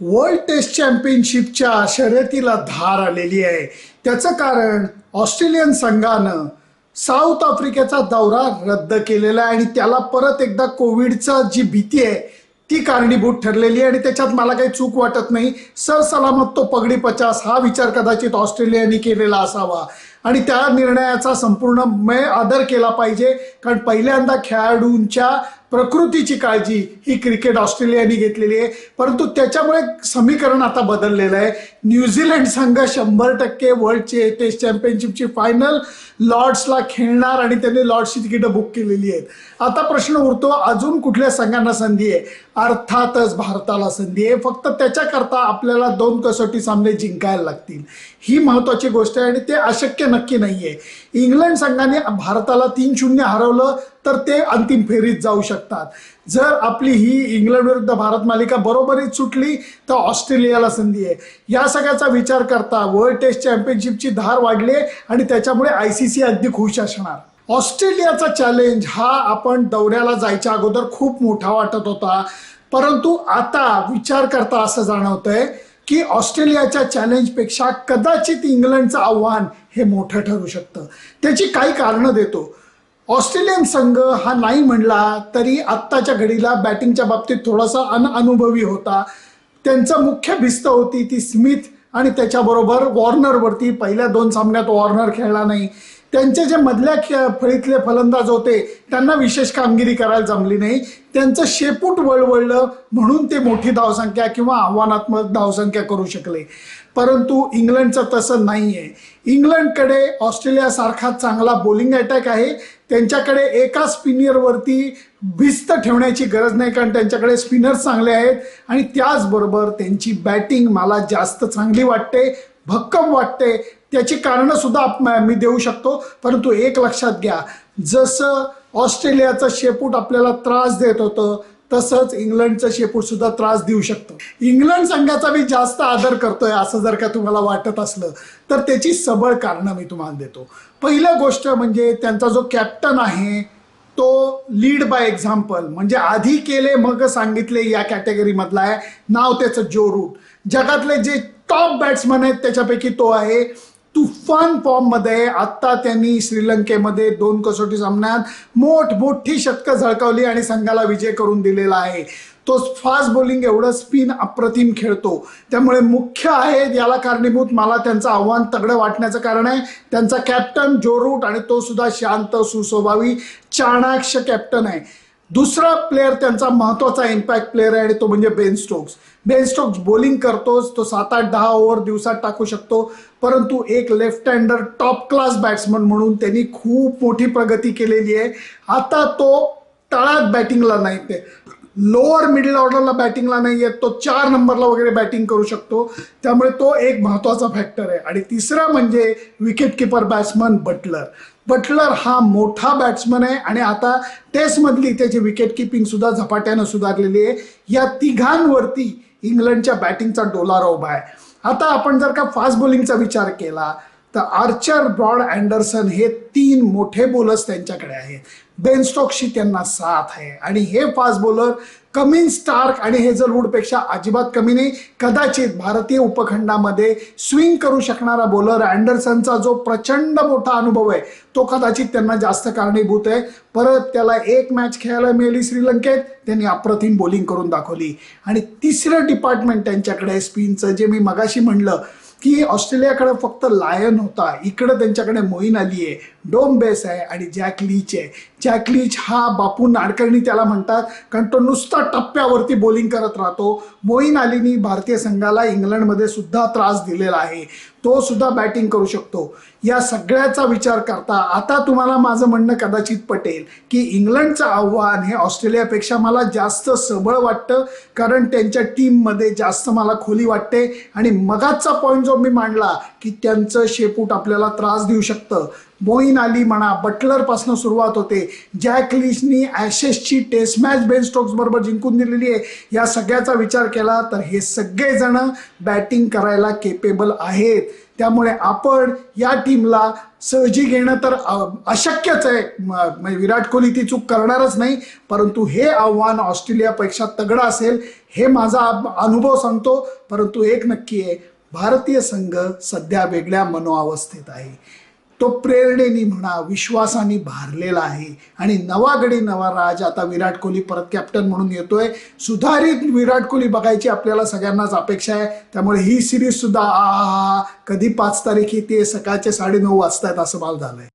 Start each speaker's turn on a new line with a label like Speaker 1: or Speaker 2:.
Speaker 1: World taste चॅम्पियनशिपच्या शर्यतीला धार आलेली आहे. त्याचं कारण ऑस्ट्रेलियन संघानं साऊथ आफ्रिकेचा दौरा रद्द केलेला आहे आणि त्याला परत एकदा कोविडचा जी भीती आहे ती कारणीभूत ठरलेली आहे आणि त्याच्यात मला काही चूक वाटत नाही. सरसलामत तो पगडी पचास हा विचार कदाचित ऑस्ट्रेलियाने केलेला असावा. आणि त्या निर्णयाचा संपूर्ण मय आदर केला पाहिजे कारण पहिल्यांदा खेळाडूंच्या प्रकृतीची काळजी ही क्रिकेट ऑस्ट्रेलियाने घेतलेली आहे. परंतु त्याच्यामुळे समीकरण आता बदललेलं आहे. न्यूझीलंड संघ शंभर टक्के वर्ल्डचे टेस्ट चॅम्पियनशिपची फायनल लॉर्ड्सला खेळणार आणि त्यांनी लॉर्ड्सची तिकीटं बुक केलेली आहेत. आता प्रश्न उरतो अजून कुठल्या संघांना संधी आहे? अर्थातच भारताला संधी आहे. फक्त त्याच्याकरता आपल्याला दोन कसोटी सामने जिंकायला लागतील. ही महत्त्वाची गोष्ट आहे आणि ते अशक्य नक्की नाहीये. इंग्लंड संघाने भारताला तीन शून्य हरवलं तर ते अंतिम फेरीत जाऊ शकतात. जर आपली ही इंग्लंड विरुद्ध भारत मालिका बरोबरीत सुटली तर ऑस्ट्रेलियाला संधी आहे. या सगळ्याचा विचार करता वर्ल्ड टेस्ट चॅम्पियनशिपची धार वाढली आहे आणि त्याच्यामुळे आय सी सी अगदी खुश असणार. ऑस्ट्रेलियाचा चॅलेंज हा आपण दौऱ्याला जायच्या अगोदर खूप मोठा वाटत होता. परंतु आता विचार करता असं जाणवतंय की ऑस्ट्रेलियाच्या चॅलेंजपेक्षा कदाचित इंग्लंडचं आव्हान हे मोठं ठरू शकतं. त्याची काही कारणं देतो. ऑस्ट्रेलियन संघ हा नाही म्हणला तरी आत्ताच्या घडीला बॅटिंगच्या बाबतीत थोडासा अनअनुभवी होता. त्यांचं मुख्य भिस्त होती ती स्मिथ आणि त्याच्याबरोबर वॉर्नरवरती पहिल्या दोन सामन्यात वॉर्नर खेळला नाही. त्यांचे जे मधल्या खे फळीतले फलंदाज होते त्यांना विशेष कामगिरी करायला जमली नाही. त्यांचं शेपूट वळवळलं म्हणून ते मोठी धावसंख्या किंवा आव्हानात्मक धावसंख्या करू शकले. परंतु इंग्लंडचं तसं नाही आहे इंग्लंडकडे ऑस्ट्रेलियासारखा चांगला बॉलिंग अटॅक आहे. त्यांच्याकडे एका स्पिनरवरती भिस्त ठेवण्याची गरज नाही कारण त्यांच्याकडे स्पिनर्स चांगले आहेत. आणि त्याचबरोबर त्यांची बॅटिंग मला जास्त चांगली वाटते भक्कम वाटते. त्याची कारणंसुद्धा मी देऊ शकतो. परंतु एक लक्षात घ्या जसं ऑस्ट्रेलियाचं शेपूट आपल्याला त्रास देत होतं तसंच इंग्लंडचं शेपूट सुद्धा त्रास देऊ शकतं. इंग्लंड संघाचा मी जास्त आदर करतोय असं जर का तुम्हाला वाटत असलं तर त्याची सबळ कारणं मी तुम्हाला देतो. पहिलं गोष्ट म्हणजे त्यांचा जो कॅप्टन आहे तो लीड बाय एक्झाम्पल म्हणजे आधी केले मग सांगितले या कॅटेगरीमधला आहे. नाव त्याचं जो रूट जगातले जे टॉप बॅट्समन आहेत त्याच्यापैकी तो आहे. तुफान फॉर्ममध्ये आत्ता त्यांनी श्रीलंकेमध्ये दोन कसोटी सामन्यात मोठमोठी शतकं झळकावली आणि संघाला विजय करून दिलेला आहे. तो फास्ट बॉलिंग एवढं स्पिन अप्रतिम खेळतो. त्यामुळे मुख्य आहे याला कारणीभूत मला त्यांचं आव्हान तगडं वाटण्याचं कारण आहे. त्यांचा कॅप्टन जो रूट आणि तो सुद्धा शांत सुस्वभावी चाणाक्ष कॅप्टन आहे. दुसरा प्लेअर त्यांचा महत्त्वाचा इम्पॅक्ट प्लेअर आहे आणि तो म्हणजे Ben Stokes Ben Stokes bowling करतोच तो सात आठ दहा ओव्हर दिवसात टाकू शकतो. परंतु एक left hander top class batsman म्हणून त्यांनी खूप मोठी प्रगती केलेली आहे. आता तो तळात बॅटिंगला नाही ते लोअर मिडल ऑर्डरला बॅटिंगला नाही येत तो चार नंबरला वगैरे बॅटिंग करू शकतो. त्यामुळे तो एक महत्त्वाचा फॅक्टर आहे. आणि तिसरा म्हणजे wicket keeper batsman Buttler Buttler हा मोठा बॅट्समन आहे आणि आता टेस्टमधली त्याची विकेट किपिंग सुद्धा झपाट्यानं सुधारलेली आहे. या तिघांवरती इंग्लंडच्या बॅटिंगचा डोलारा उभा आहे. आता आपण जर का फास्ट बॉलिंगचा विचार केला तर आर्चर ब्रॉड अँडरसन हे तीन मोठे बॉलर्स त्यांच्याकडे आहेत. बेनस्टॉकशी त्यांना साथ आहे. आणि हे फास्ट बॉलर कमिन स्टार्क आणि हेझलवूडपेक्षा अजिबात कमी नाही. कदाचित भारतीय उपखंडामध्ये स्विंग करू शकणारा बॉलर अँडरसनचा जो प्रचंड मोठा अनुभव आहे तो कदाचित त्यांना जास्त कारणीभूत आहे. परत त्याला एक मॅच खेळायला मिळाली श्रीलंकेत त्यांनी अप्रतिम बॉलिंग करून दाखवली. आणि तिसरं डिपार्टमेंट त्यांच्याकडे आहे स्पिनचं. जे मी मगाशी म्हणलं की ऑस्ट्रेलियाकडे फक्त लायन होता इकडं त्यांच्याकडे मोईन आली आहे डोम बेस आहे आणि जॅक लीच. आहे जॅकलिच हा बापू नाडकर्णी त्याला म्हणतात कारण तो नुसता टप्प्यावरती बॉलिंग करत राहतो. मोईन अलीनी भारतीय संघाला इंग्लंडमध्ये सुद्धा त्रास दिलेला आहे. तो सुद्धा बॅटिंग करू शकतो. या सगळ्याचा विचार करता आता तुम्हाला माझं म्हणणं कदाचित पटेल की इंग्लंडचं आव्हान हे ऑस्ट्रेलियापेक्षा मला जास्त सबळ वाटतं कारण त्यांच्या टीममध्ये जास्त मला खोली वाटते. आणि मगाचा पॉईंट जो मी मांडला की त्यांचं शेपूट आपल्याला त्रास देऊ शकतं. मोईन अली म्हणा बटलरपासून सुरुवात होते. जॅक लिचनी ॲशेसची टेस्ट मॅच बेन स्टोक्स बरोबर जिंकून दिलेली आहे. या सगळ्याचा विचार केला तर हे सगळेजण बॅटिंग करायला केपेबल आहेत. त्यामुळे आपण या टीमला सहजी घेणं तर अशक्यच आहे. म्हणजे विराट कोहली ती चूक करणारच नाही. परंतु हे आव्हान ऑस्ट्रेलियापेक्षा तगडं असेल हे माझा अनुभव सांगतो. परंतु एक नक्की आहे भारतीय संघ सध्या वेगळ्या मनोअवस्थेत आहे. तो प्रेरणेनी म्हणा विश्वासाने भारलेला आहे. आणि नवागडी नवा राज आता विराट कोहली परत कॅप्टन म्हणून येतोय. सुधारित विराट कोहली बघायची आपल्याला सगळ्यांनाच अपेक्षा आहे. त्यामुळे ही सिरीज सुद्धा आ कधी पाच तारीख येते? सकाळचे साडेनऊ वाजतायत असं मला झालंय.